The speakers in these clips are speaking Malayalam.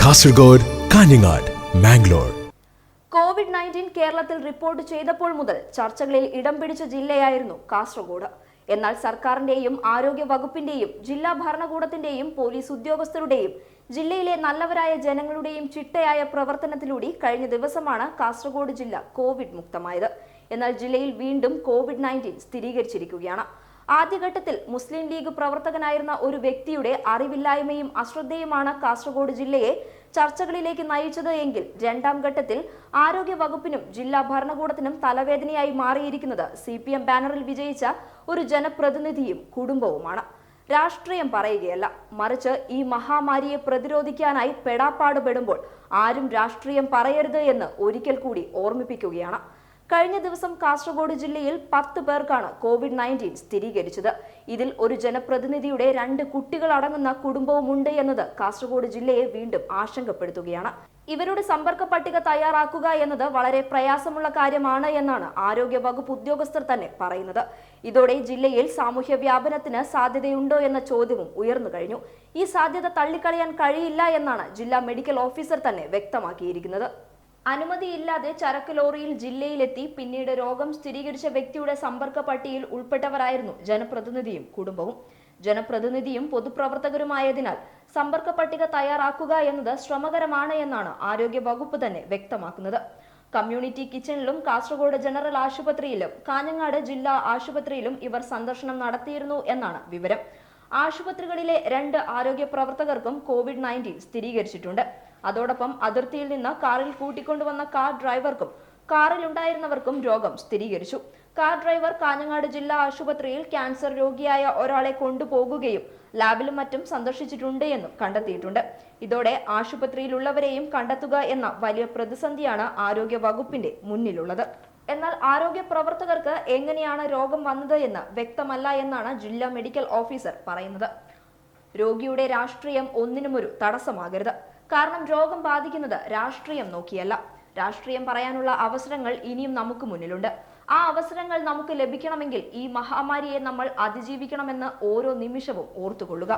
കാസർഗോഡ് കാഞ്ഞങ്ങാട് മാംഗ്ലൂർ കോവിഡ് നയന്റീൻ കേരളത്തിൽ റിപ്പോർട്ട് ചെയ്തപ്പോൾ മുതൽ ചർച്ചകളിൽ ഇടം പിടിച്ച ജില്ലയായിരുന്നു കാസർഗോഡ്. എന്നാൽ സർക്കാരിന്റെയും ആരോഗ്യ വകുപ്പിന്റെയും ജില്ലാ ഭരണകൂടത്തിന്റെയും പോലീസ് ഉദ്യോഗസ്ഥരുടെയും ജില്ലയിലെ നല്ലവരായ ജനങ്ങളുടെയും ചിട്ടയായ പ്രവർത്തനത്തിലൂടെ കഴിഞ്ഞ ദിവസമാണ് കാസർഗോഡ് ജില്ല കോവിഡ് മുക്തമായത്. എന്നാൽ ജില്ലയിൽ വീണ്ടും കോവിഡ് നയന്റീൻ സ്ഥിരീകരിച്ചിരിക്കുകയാണ്. ആദ്യഘട്ടത്തിൽ മുസ്ലിം ലീഗ് പ്രവർത്തകനായിരുന്ന ഒരു വ്യക്തിയുടെ അറിവില്ലായ്മയും അശ്രദ്ധയുമാണ് കാസർഗോഡ് ജില്ലയെ ചർച്ചകളിലേക്ക് നയിച്ചത് എങ്കിൽ രണ്ടാം ഘട്ടത്തിൽ ആരോഗ്യ വകുപ്പിനും ജില്ലാ ഭരണകൂടത്തിനും തലവേദനയായി മാറിയിരിക്കുന്നത് സി പി എം ബാനറിൽ വിജയിച്ച ഒരു ജനപ്രതിനിധിയും കുടുംബവുമാണ്. രാഷ്ട്രീയം പറയുകയല്ല. മറിച്ച് ഈ മഹാമാരിയെ പ്രതിരോധിക്കാനായി പെടാപ്പാടുപെടുമ്പോൾ ആരും രാഷ്ട്രീയം പറയരുത് എന്ന് ഒരിക്കൽ കൂടി ഓർമ്മിപ്പിക്കുകയാണ്. കഴിഞ്ഞ ദിവസം കാസർഗോഡ് ജില്ലയിൽ പത്ത് പേർക്കാണ് കോവിഡ് നയന്റീൻ സ്ഥിരീകരിച്ചത്. ഇതിൽ ഒരു ജനപ്രതിനിധിയുടെ രണ്ട് കുട്ടികൾ അടങ്ങുന്ന കുടുംബവുമുണ്ട് എന്നത് കാസർഗോഡ് ജില്ലയെ വീണ്ടും ആശങ്കപ്പെടുത്തുകയാണ്. ഇവരുടെ സമ്പർക്ക പട്ടിക തയ്യാറാക്കുക എന്നത് വളരെ പ്രയാസമുള്ള കാര്യമാണ് എന്നാണ് ആരോഗ്യ വകുപ്പ് ഉദ്യോഗസ്ഥർ തന്നെ പറയുന്നത്. ഇതോടെ ജില്ലയിൽ സാമൂഹ്യ വ്യാപനത്തിന് സാധ്യതയുണ്ടോ എന്ന ചോദ്യവും ഉയർന്നു കഴിഞ്ഞു. ഈ സാധ്യത തള്ളിക്കളയാൻ കഴിയില്ല എന്നാണ് ജില്ലാ മെഡിക്കൽ ഓഫീസർ തന്നെ വ്യക്തമാക്കിയിരിക്കുന്നത്. അനുമതിയില്ലാതെ ചരക്ക് ലോറിയിൽ ജില്ലയിലെത്തി പിന്നീട് രോഗം സ്ഥിരീകരിച്ച വ്യക്തിയുടെ സമ്പർക്ക പട്ടികയിൽ ഉൾപ്പെട്ടവരായിരുന്നു ജനപ്രതിനിധിയും കുടുംബവും. ജനപ്രതിനിധിയും പൊതുപ്രവർത്തകരുമായതിനാൽ സമ്പർക്ക പട്ടിക തയ്യാറാക്കുക എന്നത് ശ്രമകരമാണ് എന്നാണ് ആരോഗ്യ വകുപ്പ് തന്നെ വ്യക്തമാക്കുന്നത്. കമ്മ്യൂണിറ്റി കിച്ചണിലും കാസർഗോഡ് ജനറൽ ആശുപത്രിയിലും കാഞ്ഞങ്ങാട് ജില്ലാ ആശുപത്രിയിലും ഇവർ സന്ദർശനം നടത്തിയിരുന്നു എന്നാണ് വിവരം. ആശുപത്രികളിലെ രണ്ട് ആരോഗ്യ പ്രവർത്തകർക്കും കോവിഡ് നയന്റീൻ സ്ഥിരീകരിച്ചിട്ടുണ്ട്. അതോടൊപ്പം അതിർത്തിയിൽ നിന്ന് കാറിൽ കൂട്ടിക്കൊണ്ടുവന്ന കാർ ഡ്രൈവർക്കും കാറിൽ ഉണ്ടായിരുന്നവർക്കും രോഗം സ്ഥിരീകരിച്ചു. കാർ ഡ്രൈവർ കാഞ്ഞങ്ങാട് ജില്ലാ ആശുപത്രിയിൽ ക്യാൻസർ രോഗിയായ ഒരാളെ കൊണ്ടുപോകുകയും ലാബിലും മറ്റും സന്ദർശിച്ചിട്ടുണ്ട് എന്നും കണ്ടെത്തിയിട്ടുണ്ട്. ഇതോടെ ആശുപത്രിയിലുള്ളവരെയും കണ്ടെത്തുക എന്ന വലിയ പ്രതിസന്ധിയാണ് ആരോഗ്യ വകുപ്പിന്റെ മുന്നിലുള്ളത്. എന്നാൽ ആരോഗ്യ പ്രവർത്തകർക്ക് എങ്ങനെയാണ് രോഗം വന്നത് എന്ന് വ്യക്തമല്ല എന്നാണ് ജില്ലാ മെഡിക്കൽ ഓഫീസർ പറയുന്നത്. രോഗിയുടെ രാഷ്ട്രീയം ഒന്നിനുമൊരു തടസ്സമാകരുത്. കാരണം രോഗം ബാധിക്കുന്നത് രാഷ്ട്രീയം നോക്കിയല്ല. രാഷ്ട്രീയം പറയാനുള്ള അവസരങ്ങൾ ഇനിയും നമുക്ക് മുന്നിലുണ്ട്. ആ അവസരങ്ങൾ നമുക്ക് ലഭിക്കണമെങ്കിൽ ഈ മഹാമാരിയെ നമ്മൾ അതിജീവിക്കണമെന്ന് ഓരോ നിമിഷവും ഓർത്തുകൊള്ളുക.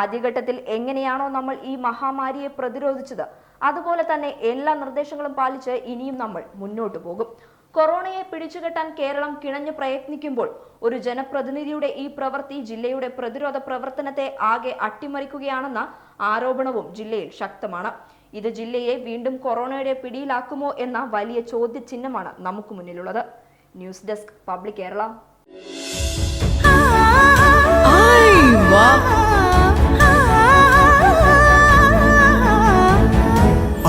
ആദ്യഘട്ടത്തിൽ എങ്ങനെയാണോ നമ്മൾ ഈ മഹാമാരിയെ പ്രതിരോധിച്ചത് അതുപോലെ തന്നെ എല്ലാ നിർദ്ദേശങ്ങളും പാലിച്ച് ഇനിയും നമ്മൾ മുന്നോട്ട് പോകും. കൊറോണയെ പിടിച്ചുകെട്ടാൻ കേരളം കിണഞ്ഞു പ്രയത്നിക്കുമ്പോൾ ഒരു ജനപ്രതിനിധിയുടെ ഈ പ്രവൃത്തി ജില്ലയുടെ പ്രതിരോധ പ്രവർത്തനത്തെ ആകെ അട്ടിമറിക്കുകയാണെന്ന ആരോപണവും ജില്ലയിൽ ശക്തമാണ്. ഇത് ജില്ലയെ വീണ്ടും കൊറോണയുടെ പിടിയിലാക്കുമോ എന്ന വലിയ ചോദ്യചിഹ്നമാണ് നമുക്ക് മുന്നിലുള്ളത്. News desk public Kerala.